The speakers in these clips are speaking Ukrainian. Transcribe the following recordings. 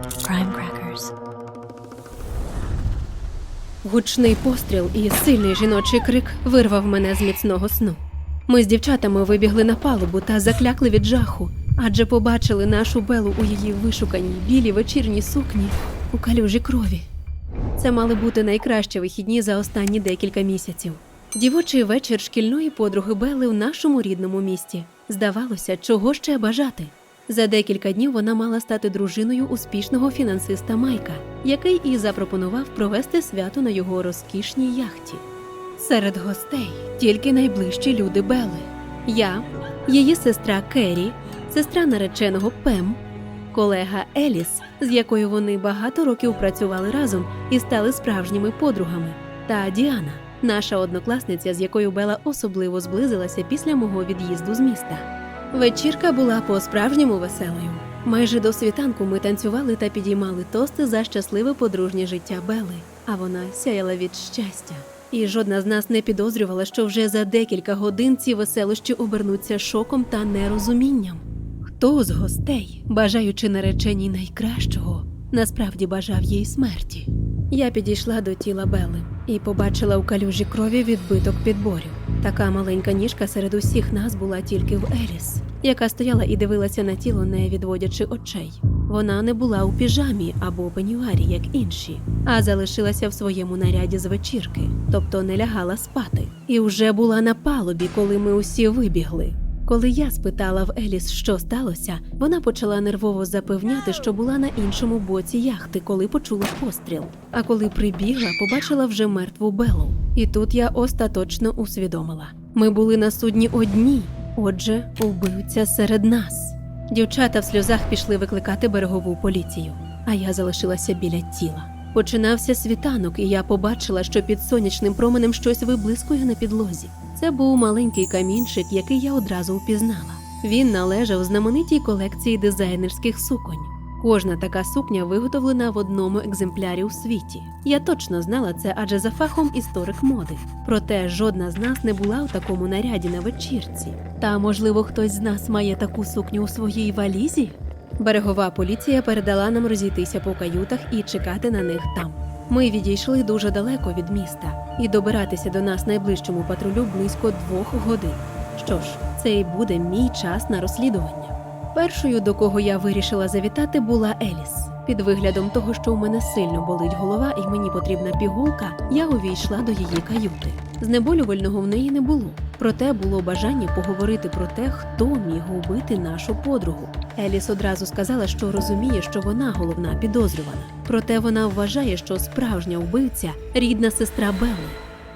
Crime crackers. Гучний постріл і сильний жіночий крик вирвав мене з міцного сну. Ми з дівчатами вибігли на палубу та заклякли від жаху, адже побачили нашу Белу у її вишуканій білій вечірній сукні у калюжі крові. Це мали бути найкращі вихідні за останні декілька місяців. Дівочий вечір шкільної подруги Бели в нашому рідному місті. Здавалося, чого ще бажати. За декілька днів вона мала стати дружиною успішного фінансиста Майка, який і запропонував провести свято на його розкішній яхті. Серед гостей тільки найближчі люди Бели. Я, її сестра Керрі, сестра нареченого Пем, колега Еліс, з якою вони багато років працювали разом і стали справжніми подругами, та Діана, наша однокласниця, з якою Бела особливо зблизилася після мого від'їзду з міста. Вечірка була по-справжньому веселою. Майже до світанку ми танцювали та підіймали тости за щасливе подружнє життя Бели, а вона сяяла від щастя. І жодна з нас не підозрювала, що вже за декілька годин ці веселощі обернуться шоком та нерозумінням. Хто з гостей, бажаючи нареченій найкращого, насправді бажав їй смерті? Я підійшла до тіла Бели і побачила у калюжі крові відбиток підборів. Така маленька ніжка серед усіх нас була тільки в Еліс, яка стояла і дивилася на тіло, не відводячи очей. Вона не була у піжамі або пенюарі, як інші, а залишилася в своєму наряді з вечірки, тобто не лягала спати. І вже була на палубі, коли ми усі вибігли. Коли я спитала в Еліс, що сталося, вона почала нервово запевняти, що була на іншому боці яхти, коли почула постріл. А коли прибігла, побачила вже мертву Белу. І тут я остаточно усвідомила: ми були на судні одні, отже, убивця серед нас. Дівчата в сльозах пішли викликати берегову поліцію, а я залишилася біля тіла. Починався світанок, і я побачила, що під сонячним променем щось виблискує на підлозі. Це був маленький камінчик, який я одразу впізнала. Він належав знаменитій колекції дизайнерських суконь. Кожна така сукня виготовлена в одному екземплярі у світі. Я точно знала це, адже за фахом історик моди. Проте жодна з нас не була у такому наряді на вечірці. Та, можливо, хтось з нас має таку сукню у своїй валізі? Берегова поліція передала нам розійтися по каютах і чекати на них там. Ми відійшли дуже далеко від міста, і добиратися до нас найближчому патрулю близько двох годин. Що ж, це і буде мій час на розслідування. Першою, до кого я вирішила завітати, була Еліс. Під виглядом того, що у мене сильно болить голова і мені потрібна пігулка, я увійшла до її каюти. Знеболювального в неї не було, проте було бажання поговорити про те, хто міг убити нашу подругу. Еліс одразу сказала, що розуміє, що вона головна підозрювана. Проте вона вважає, що справжня вбивця рідна сестра Белли.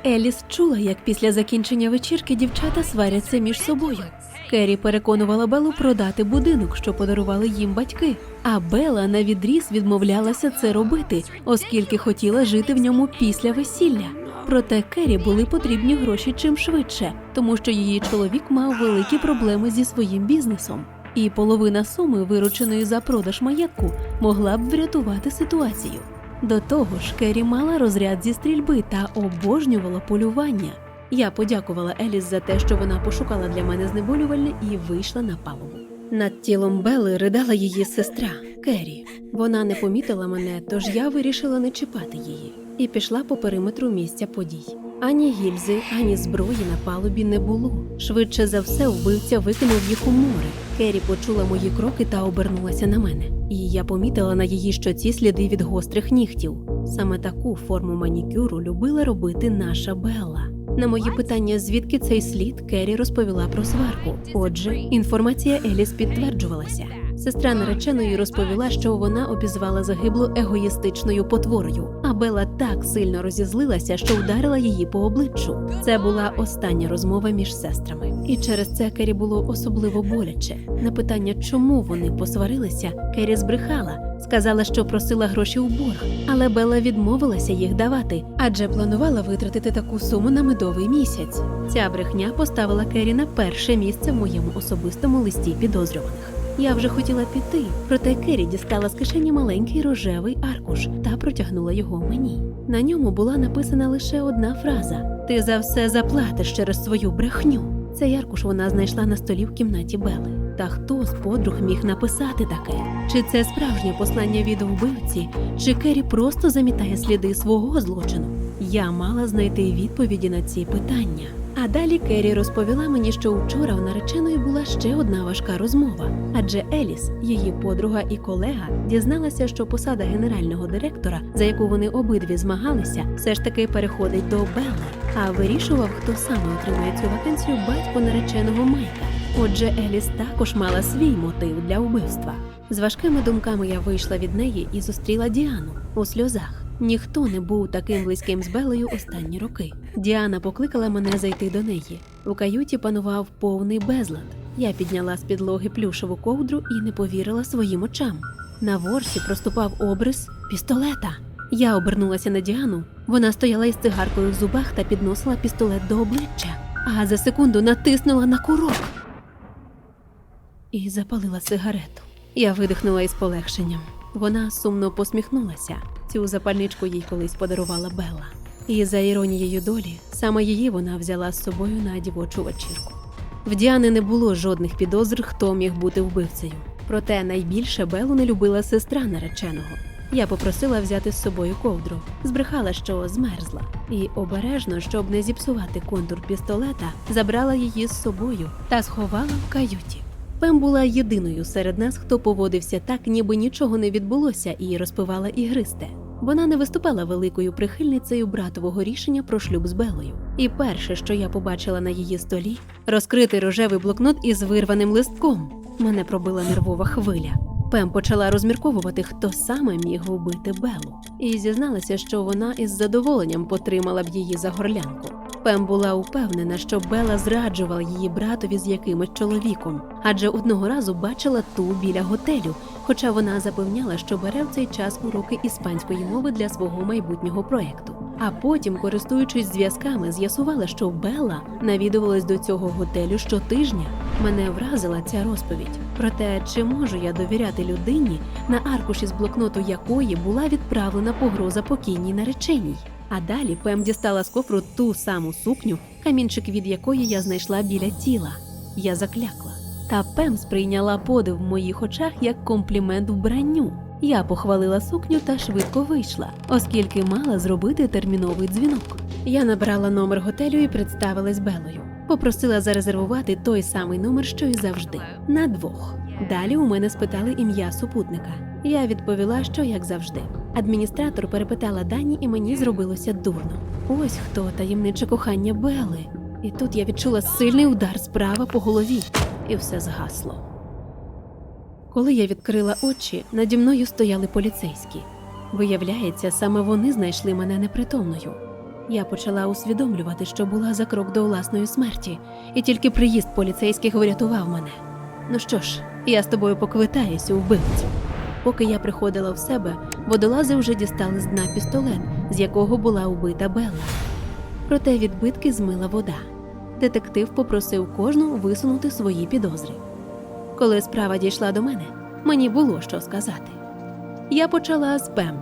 Еліс чула, як після закінчення вечірки дівчата сваряться між собою. Керрі переконувала Белу продати будинок, що подарували їм батьки. А Бела на відріз відмовлялася це робити, оскільки хотіла жити в ньому після весілля. Проте Керрі були потрібні гроші чим швидше, тому що її чоловік мав великі проблеми зі своїм бізнесом. І половина суми, вирученої за продаж маєтку, могла б врятувати ситуацію. До того ж, Керрі мала розряд зі стрільби та обожнювала полювання. Я подякувала Еліс за те, що вона пошукала для мене знеболювальне і вийшла на палубу. Над тілом Бели ридала її сестра Керрі. Вона не помітила мене, тож я вирішила не чіпати її і пішла по периметру місця подій. Ані гільзи, ані зброї на палубі не було. Швидше за все, вбивця викинув їх у море. Керрі почула мої кроки та обернулася на мене. І я помітила на її щоці сліди від гострих нігтів. Саме таку форму манікюру любила робити наша Белла. На мої питання, звідки цей слід, Керрі розповіла про сварку. Отже, інформація Еліс підтверджувалася. Сестра нареченої розповіла, що вона обізвала загиблу егоїстичною потворою, а Бела так сильно розізлилася, що вдарила її по обличчю. Це була остання розмова між сестрами, і через це Керрі було особливо боляче. На питання, чому вони посварилися, Керрі збрехала. Сказала, що просила гроші у борг, але Бела відмовилася їх давати, адже планувала витратити таку суму на медовий місяць. Ця брехня поставила Керрі на перше місце в моєму особистому листі підозрюваних. Я вже хотіла піти, проте Керрі дістала з кишені маленький рожевий аркуш та протягнула його мені. На ньому була написана лише одна фраза: Ти за все заплатиш через свою брехню. Цей аркуш вона знайшла на столі в кімнаті Бели. Та хто з подруг міг написати таке? Чи це справжнє послання від вбивці, чи Керрі просто замітає сліди свого злочину? Я мала знайти відповіді на ці питання. А далі Керрі розповіла мені, що вчора у нареченої була ще одна важка розмова, адже Еліс, її подруга і колега, дізналася, що посада генерального директора, за яку вони обидві змагалися, все ж таки переходить до Белли. А вирішував, хто саме отримає цю вакансію батько нареченого Майка. Отже, Еліс також мала свій мотив для вбивства. З важкими думками я вийшла від неї і зустріла Діану у сльозах. Ніхто не був таким близьким з Белою останні роки. Діана покликала мене зайти до неї. У каюті панував повний безлад. Я підняла з підлоги плюшеву ковдру і не повірила своїм очам. На ворсі проступав обрис пістолета. Я обернулася на Діану. Вона стояла із цигаркою в зубах та підносила пістолет до обличчя, а за секунду натиснула на курок і запалила сигарету. Я видихнула із полегшенням. Вона сумно посміхнулася. Цю запальничку їй колись подарувала Белла. І за іронією долі, саме її вона взяла з собою на дівочу вечірку. В Діани не було жодних підозр, хто міг бути вбивцею. Проте найбільше Белу не любила сестра нареченого. Я попросила взяти з собою ковдру, збрехала, що змерзла, і обережно, щоб не зіпсувати контур пістолета, забрала її з собою та сховала в каюті. Пем була єдиною серед нас, хто поводився так, ніби нічого не відбулося, і розпивала ігристе. Вона не виступала великою прихильницею братового рішення про шлюб з Белою. І перше, що я побачила на її столі, розкритий рожевий блокнот із вирваним листком. Мене пробила нервова хвиля. Пем почала розмірковувати, хто саме міг вбити Белу, і зізналася, що вона із задоволенням потримала б її за горлянку. Пем була упевнена, що Бела зраджувала її братові з якимось чоловіком, адже одного разу бачила ту біля готелю, хоча вона запевняла, що бере в цей час уроки іспанської мови для свого майбутнього проєкту. А потім, користуючись зв'язками, з'ясувала, що Белла навідувалась до цього готелю щотижня. Мене вразила ця розповідь. Проте, чи можу я довіряти людині, на аркуші з блокноту якої була відправлена погроза покійній нареченій? А далі Пем дістала з кофру ту саму сукню, камінчик від якої я знайшла біля тіла. Я заклякла. Та Пем сприйняла подив в моїх очах як комплімент вбранню. Я похвалила сукню та швидко вийшла, оскільки мала зробити терміновий дзвінок. Я набрала номер готелю і представилась Белою. Попросила зарезервувати той самий номер, що й завжди, на двох. Далі у мене спитали ім'я супутника. Я відповіла, що як завжди. Адміністратор перепитала дані, і мені зробилося дурно. Ось хто таємниче кохання Бели. І тут я відчула сильний удар справа по голові, і все згасло. Коли я відкрила очі, наді мною стояли поліцейські. Виявляється, саме вони знайшли мене непритомною. Я почала усвідомлювати, що була за крок до власної смерті, і тільки приїзд поліцейських врятував мене. Ну що ж, я з тобою поквитаюся, вбивцю. Поки я приходила в себе, водолази вже дістали з дна пістолет, з якого була убита Белла. Проте відбитки змила вода. Детектив попросив кожну висунути свої підозри. Коли справа дійшла до мене, мені було що сказати. Я почала з Пем,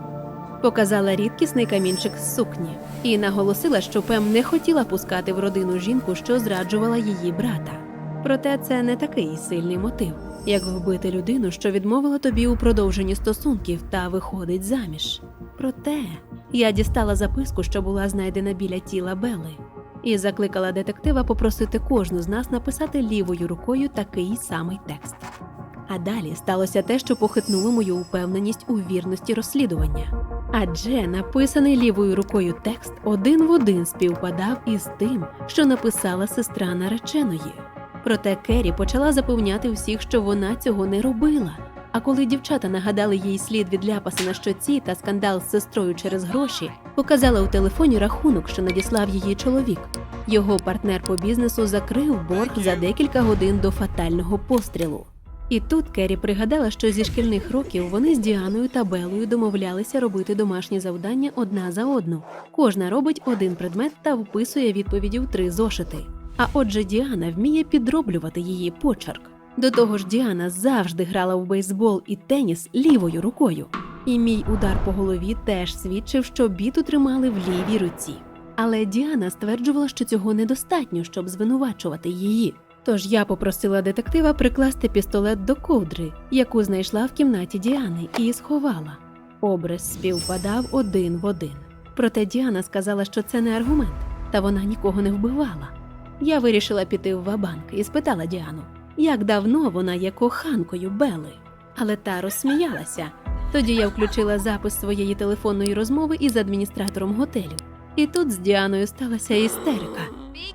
показала рідкісний камінчик з сукні і наголосила, що Пем не хотіла пускати в родину жінку, що зраджувала її брата. Проте це не такий сильний мотив, як вбити людину, що відмовила тобі у продовженні стосунків та виходить заміж. Проте я дістала записку, що була знайдена біля тіла Бели, і закликала детектива попросити кожну з нас написати лівою рукою такий самий текст. А далі сталося те, що похитнуло мою упевненість у вірності розслідування. Адже написаний лівою рукою текст один в один співпадав із тим, що написала сестра нареченої. Проте Керрі почала запевняти всіх, що вона цього не робила. А коли дівчата нагадали їй слід від ляпаса на щоці та скандал з сестрою через гроші, показала у телефоні рахунок, що надіслав її чоловік. Його партнер по бізнесу закрив борг за декілька годин до фатального пострілу. І тут Керрі пригадала, що зі шкільних років вони з Діаною та Белою домовлялися робити домашні завдання одна за одну. Кожна робить один предмет та вписує відповіді в три зошити. А отже, Діана вміє підроблювати її почерк. До того ж, Діана завжди грала в бейсбол і теніс лівою рукою. І мій удар по голові теж свідчив, що біту тримали в лівій руці. Але Діана стверджувала, що цього недостатньо, щоб звинувачувати її. Тож я попросила детектива прикласти пістолет до ковдри, яку знайшла в кімнаті Діани, і сховала. Образ співпадав один в один. Проте Діана сказала, що це не аргумент, та вона нікого не вбивала. Я вирішила піти в вабанк і спитала Діану, як давно вона є коханкою Бели. Але та розсміялася. Тоді я включила запис своєї телефонної розмови із адміністратором готелю. І тут з Діаною сталася істерика.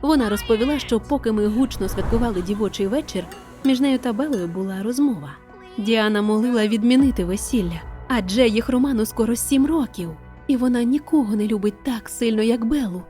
Вона розповіла, що поки ми гучно святкували дівочий вечір, між нею та Белою була розмова. Діана молила відмінити весілля, адже їх роману скоро сім років, і вона нікого не любить так сильно, як Белу.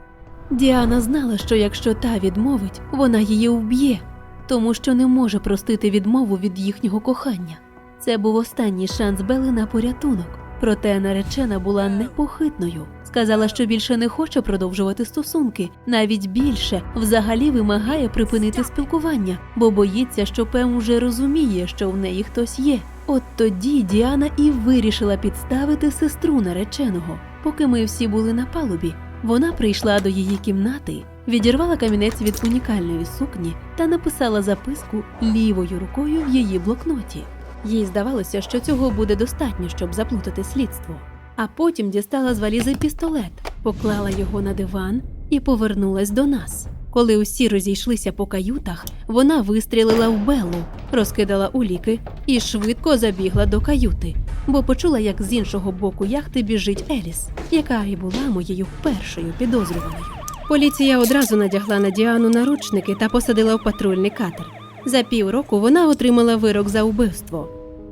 Діана знала, що якщо та відмовить, вона її вб'є, тому що не може простити відмову від їхнього кохання. Це був останній шанс Бели на порятунок. Проте наречена була непохитною. Сказала, що більше не хоче продовжувати стосунки, навіть більше взагалі вимагає припинити спілкування, бо боїться, що Пем уже розуміє, що в неї хтось є. От тоді Діана і вирішила підставити сестру нареченого. Поки ми всі були на палубі, вона прийшла до її кімнати, відірвала камінець від унікальної сукні та написала записку лівою рукою в її блокноті. Їй здавалося, що цього буде достатньо, щоб заплутати слідство. А потім дістала з валізи пістолет, поклала його на диван і повернулась до нас. Коли усі розійшлися по каютах, вона вистрілила в Беллу, розкидала уліки і швидко забігла до каюти, бо почула, як з іншого боку яхти біжить Еліс, яка і була моєю першою підозрюваною. Поліція одразу надягла на Діану наручники та посадила в патрульний катер. За півроку вона отримала вирок за вбивство.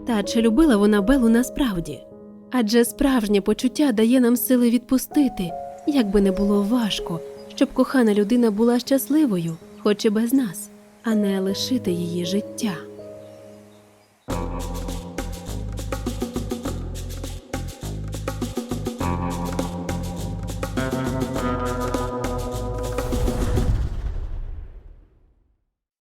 Та чи любила вона Белу насправді? Адже справжнє почуття дає нам сили відпустити, як би не було важко, щоб кохана людина була щасливою, хоч і без нас, а не лишити її життя.